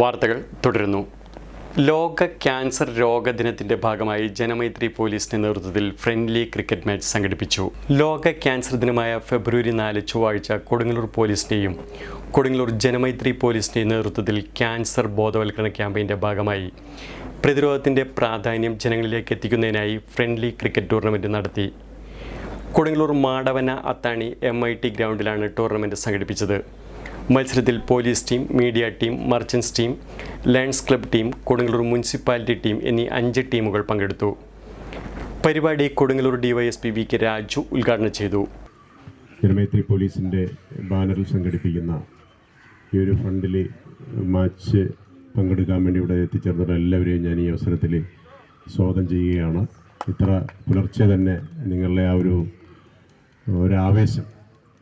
വാർത്തകൾ തുടരുന്നു. ലോക ക്യാൻസർ രോഗദിനത്തിന്റെ ഭാഗമായി ജനമൈത്രി പോലീസിന്റെ നേതൃത്വത്തിൽ ഫ്രണ്ട്ലി ക്രിക്കറ്റ് മാച്ച് സംഘടിപ്പിച്ചു. ലോക ക്യാൻസർ ദിനമായ ഫെബ്രുവരി നാല് ചൊവ്വാഴ്ച കൊടുങ്ങല്ലൂർ പോലീസിന്റെയും കൊടുങ്ങല്ലൂർ ജനമൈത്രി പോലീസിന്റെയും നേതൃത്വത്തിൽ ക്യാൻസർ ബോധവൽക്കരണ ക്യാമ്പയിന്റെ ഭാഗമായി പ്രതിരോധത്തിന്റെ പ്രാധാന്യം ജനങ്ങളിലേക്ക് എത്തിക്കുന്നതിനായി ഫ്രണ്ട്ലി ക്രിക്കറ്റ് ടൂർണമെന്റ് നടത്തി. Kodungallur Madavana Athani M I T ഗ്രൗണ്ടിലാണ് tournament സംഘടിപ്പിച്ചത്. മത്സരത്തിൽ police team media team merchants team lions club team Kodungallur municipality team എന്നീ അഞ്ച് ടീമുകൾ പങ്കെടുത്തു. പരിപാടി Kodungallur DYSP V K Raju ഉദ്ഘാടനം ചെയ്തു. തിരുമേത്രി പോലീസിന്റെ ബാനറിൽ സംഘടിപ്പിക്കുന്ന ഈ ഒരു ഫണ്ടിൽ മാച്ച് പങ്കെടുക്കാൻ വേണ്ടി ഇവിടെ എത്തിച്ചേർന്ന എല്ലാവരെയും ഞാൻ ഈ അവസരത്തിൽ സ്വാഗതം ചെയ്യുകയാണ്. ഇത്ര പുലർച്ചെ തന്നെ നിങ്ങളുടെ ആ ഒരു ഒരാവേശം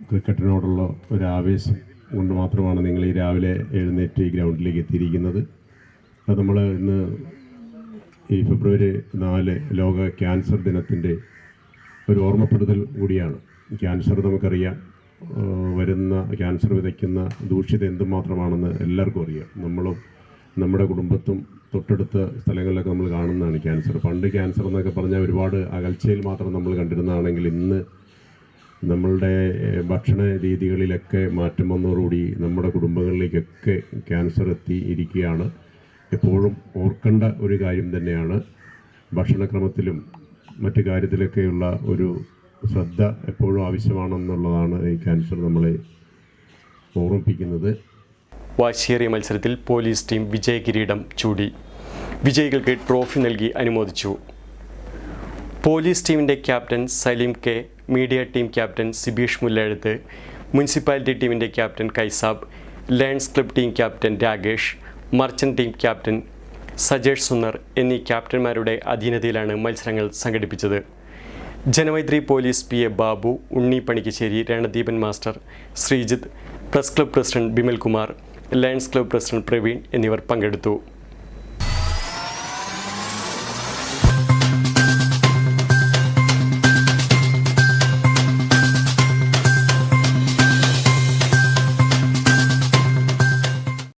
ക്രിക്കറ്റിനോടുള്ള ഒരു ആവേശം കൊണ്ട് മാത്രമാണ് നിങ്ങൾ ഈ രാവിലെ എഴുന്നേറ്റ് ഈ ഗ്രൗണ്ടിലേക്ക് എത്തിയിരിക്കുന്നത്. അത് നമ്മൾ ഇന്ന് ഈ ഫെബ്രുവരി നാല് ലോക ക്യാൻസർ ദിനത്തിന്റെ ഒരു ഓർമ്മപ്പെടുത്തൽ കൂടിയാണ്. ക്യാൻസർ നമുക്കറിയാം. വരുന്ന ക്യാൻസർ വിതയ്ക്കുന്ന ദൂഷ്യത എന്തുമാത്രമാണെന്ന് എല്ലാവർക്കും അറിയാം. നമ്മളും നമ്മുടെ കുടുംബത്തും തൊട്ടടുത്ത സ്ഥലങ്ങളിലൊക്കെ നമ്മൾ കാണുന്നതാണ് ക്യാൻസർ. പണ്ട് ക്യാൻസർ എന്നൊക്കെ പറഞ്ഞാൽ ഒരുപാട് അകൽച്ചയിൽ മാത്രം നമ്മൾ കണ്ടിരുന്നതാണെങ്കിൽ ഇന്ന് നമ്മളുടെ ഭക്ഷണ രീതികളിലൊക്കെ മാറ്റം വന്നതോടുകൂടി നമ്മുടെ കുടുംബങ്ങളിലേക്കൊക്കെ ക്യാൻസർ എത്തി ഇരിക്കുകയാണ്. എപ്പോഴും ഓർക്കേണ്ട ഒരു കാര്യം തന്നെയാണ് ഭക്ഷണക്രമത്തിലും മറ്റു കാര്യത്തിലൊക്കെയുള്ള ഒരു ശ്രദ്ധ എപ്പോഴും ആവശ്യമാണെന്നുള്ളതാണ് ഈ ക്യാൻസർ നമ്മളെ ഓർമ്മിപ്പിക്കുന്നത്. വാശിയേറിയ മത്സരത്തിൽ പോലീസ് ടീം വിജയ കിരീടം ചൂടി. വിജയികൾക്ക് ട്രോഫി നൽകി അനുമോദിച്ചു. പോലീസ് ടീമിന്റെ captain Salim K media team captain Sibeesh Mullazhuthu municipality ടീമിന്റെ captain Kaisab lions club team captain Rakesh merchant team captain Sajesh Sundar എന്നീ ക്യാപ്റ്റന്മാരുടെ അധീനതയിലാണ് മത്സരങ്ങൾ സംഘടിപ്പിച്ചത്. Janamaithri police P A Babu Unni Panikkasseri Ranadeepan master Sreejith press club president Bimal Kumar lions club president Praveen എന്നിവർ പങ്കെടുത്തു.